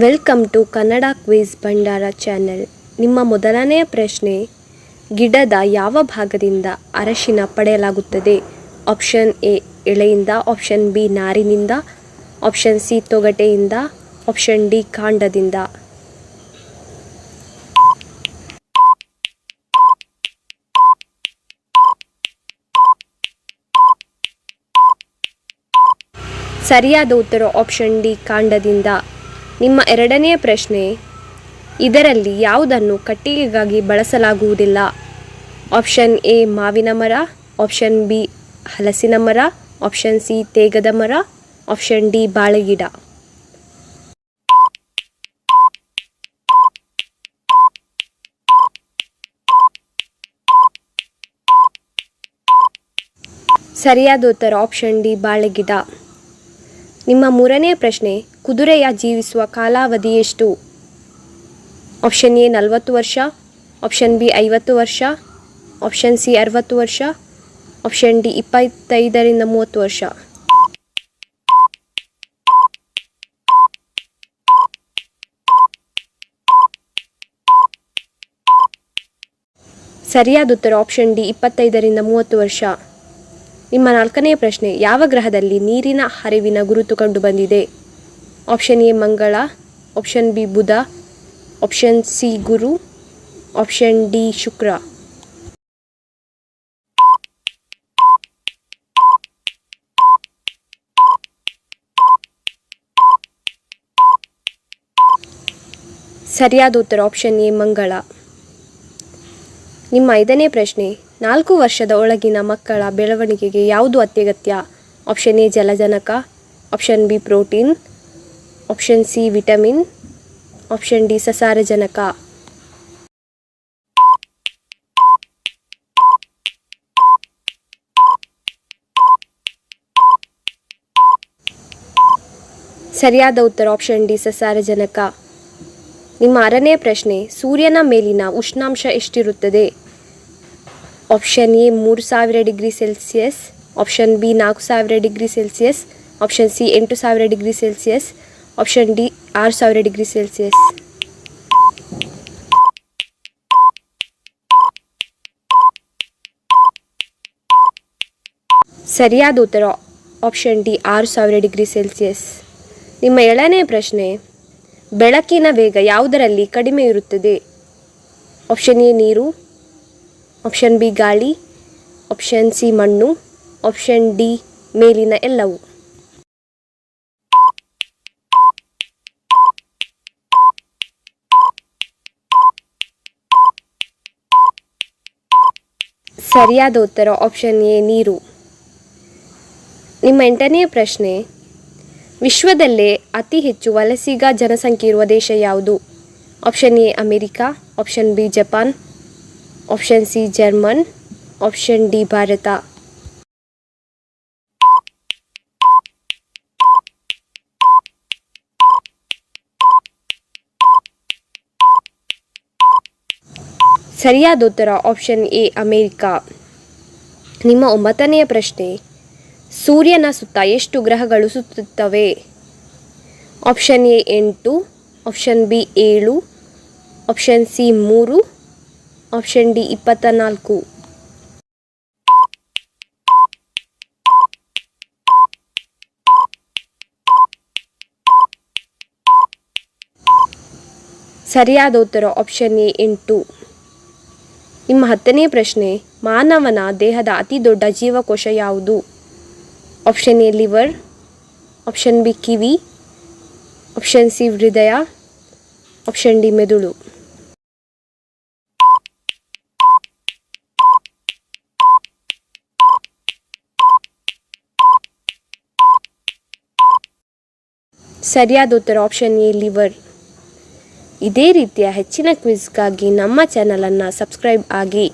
Welcome to Kannada quiz Bhandara channel ನಿಮ್ಮ ಮೊದಲನೆಯ ಪ್ರಶ್ನೆ, ಗಿಡದ ಯಾವ ಭಾಗದಿಂದ ಅರಶಿನ ಪಡೆಯಲಾಗುತ್ತದೆ? ಆಪ್ಷನ್ ಎ ಎಳೆಯಿಂದ. ಆಪ್ಷನ್ ಬಿ ನಾರಿನಿಂದ. ಆಪ್ಷನ್ ಸಿ ತೊಗಟೆಯಿಂದ. ಆಪ್ಷನ್ ಡಿ ಕಾಂಡದಿಂದ. ಸರಿಯಾದ ಉತ್ತರ ಆಪ್ಷನ್ ಡಿ ಕಾಂಡದಿಂದ. ನಿಮ್ಮ ಎರಡನೆಯ ಪ್ರಶ್ನೆ, ಇದರಲ್ಲಿ ಯಾವುದನ್ನು ಕಟ್ಟಿಗೆಗಾಗಿ ಬಳಸಲಾಗುವುದಿಲ್ಲ? ಆಪ್ಷನ್ ಎ, ಮಾವಿನ ಮರ, ಆಪ್ಷನ್ ಬಿ, ಹಲಸಿನ ಮರ, ಆಪ್ಷನ್ ಸಿ, ತೇಗದ ಮರ, ಆಪ್ಷನ್ ಡಿ ಬಾಳೆಗಿಡ ಸರಿಯಾದ ಉತ್ತರ ಆಪ್ಷನ್ ಡಿ ಬಾಳೆಗಿಡ ನಿಮ್ಮ ಮೂರನೆಯ ಪ್ರಶ್ನೆ ಕುದುರೆಯ ಜೀವಿಸುವ ಕಾಲಾವಧಿ ಎಷ್ಟು? ಆಪ್ಷನ್ ಎ ನಲವತ್ತು ವರ್ಷ ಆಪ್ಷನ್ ಬಿ ಐವತ್ತು ವರ್ಷ ಆಪ್ಷನ್ ಸಿ ಅರವತ್ತು ವರ್ಷ ಆಪ್ಷನ್ ಡಿ ಇಪ್ಪತ್ತೈದರಿಂದ ಮೂವತ್ತು ವರ್ಷ. ಸರಿಯಾದ ಉತ್ತರ ಆಪ್ಷನ್ ಡಿ ಇಪ್ಪತ್ತೈದರಿಂದ ಮೂವತ್ತು ವರ್ಷ. ನಿಮ್ಮ ನಾಲ್ಕನೆಯ ಪ್ರಶ್ನೆ, ಯಾವ ಗ್ರಹದಲ್ಲಿ ನೀರಿನ ಹರಿವಿನ ಗುರುತು ಕಂಡುಬಂದಿದೆ option A Mangala option B Budha option C Guru option D Shukra ಸರಿಯಾದ ಉತ್ತರ ಆಪ್ಷನ್ ಎ ಮಂಗಳ ನಿಮ್ಮ ಐದನೇ ಪ್ರಶ್ನೆ, ನಾಲ್ಕು ವರ್ಷದ ಒಳಗಿನ ಮಕ್ಕಳ ಬೆಳವಣಿಗೆಗೆ ಯಾವುದು ಅತ್ಯಗತ್ಯ? Option A ಜಲಜನಕ. Option B protein option C vitamin option D ಸಸಾರಜನಕ ಸರಿಯಾದ ಉತ್ತರ ಆಪ್ಷನ್ ಡಿ ಸಸಾರಜನಕ ನಿಮ್ಮ ಆರನೇ ಪ್ರಶ್ನೆ, ಸೂರ್ಯನ ಮೇಲಿನ ಉಷ್ಣಾಂಶ ಎಷ್ಟಿರುತ್ತದೆ? ಆಪ್ಷನ್ ಎ ಮೂರು ಸಾವಿರ ಡಿಗ್ರಿ ಸೆಲ್ಸಿಯಸ್ ಆಪ್ಷನ್ ಬಿ ನಾಲ್ಕು ಸಾವಿರ ಡಿಗ್ರಿ ಸೆಲ್ಸಿಯಸ್ ಆಪ್ಷನ್ ಸಿ ಎಂಟು ಸಾವಿರ ಡಿಗ್ರಿ ಸೆಲ್ಸಿಯಸ್ ಆಪ್ಷನ್ ಡಿ ಆರು ಸಾವಿರ ಡಿಗ್ರಿ ಸೆಲ್ಸಿಯಸ್ ಸರಿಯಾದ ಉತ್ತರ ಆಪ್ಷನ್ ಡಿ ಆರು ಸಾವಿರ ಡಿಗ್ರಿ ಸೆಲ್ಸಿಯಸ್ ನಿಮ್ಮ ಏಳನೇ ಪ್ರಶ್ನೆ, ಬೆಳಕಿನ ವೇಗ ಯಾವುದರಲ್ಲಿ ಕಡಿಮೆ ಇರುತ್ತದೆ? ಆಪ್ಷನ್ ಎ ನೀರು. ಆಪ್ಷನ್ ಬಿ ಗಾಳಿ. ಆಪ್ಷನ್ ಸಿ ಮಣ್ಣು. ಆಪ್ಷನ್ ಡಿ ಮೇಲಿನ ಎಲ್ಲವೂ. ಸರಿಯಾದ ಉತ್ತರ ಆಪ್ಷನ್ ಎ ನೀರು. ನಿಮ್ಮ ಎಂಟನೇ ಪ್ರಶ್ನೆ, ವಿಶ್ವದಲ್ಲೇ ಅತಿ ಹೆಚ್ಚು ವಲಸಿಗ ಜನಸಂಖ್ಯೆ ಇರುವ ದೇಶ ಯಾವುದು? Option A America option B Japan option C German option D Bharata. ಸರಿಯಾದ ಉತ್ತರ ಆಪ್ಷನ್ ಎ, ಅಮೇರಿಕಾ. ನಿಮ್ಮ ಒಂಬತ್ತನೆಯ ಪ್ರಶ್ನೆ, ಸೂರ್ಯನ ಸುತ್ತ ಎಷ್ಟು ಗ್ರಹಗಳು ಸುತ್ತುತ್ತವೆ? ಆಪ್ಷನ್ ಎ, ಎಂಟು ಆಪ್ಷನ್ ಬಿ, ಏಳು ಆಪ್ಷನ್ ಸಿ, ಮೂರು ಆಪ್ಷನ್ ಡಿ ಇಪ್ಪತ್ತ ನಾಲ್ಕು ಸರಿಯಾದ ಉತ್ತರ ಆಪ್ಷನ್ ಎ, ಎಂಟು. ನಿಮ್ಮ ಹತ್ತನೇ ಪ್ರಶ್ನೆ, ಮಾನವನ ದೇಹದ ಅತಿ ದೊಡ್ಡ ಜೀವಕೋಶ ಯಾವುದು? Option A liver option B kiwi. Option C ಹೃದಯ. ಆಪ್ಷನ್ ಡಿ ಮೆದುಳು. ಸರಿಯಾದ ಉತ್ತರ ಆಪ್ಷನ್ ಎ ಲಿವರ್ ಇದೇ ರೀತಿಯ ಹೆಚ್ಚಿನ ಕ್ವಿಜ್ಗಾಗಿ ನಮ್ಮ ಚಾನಲನ್ನು ಸಬ್ಸ್ಕ್ರೈಬ್ ಆಗಿ.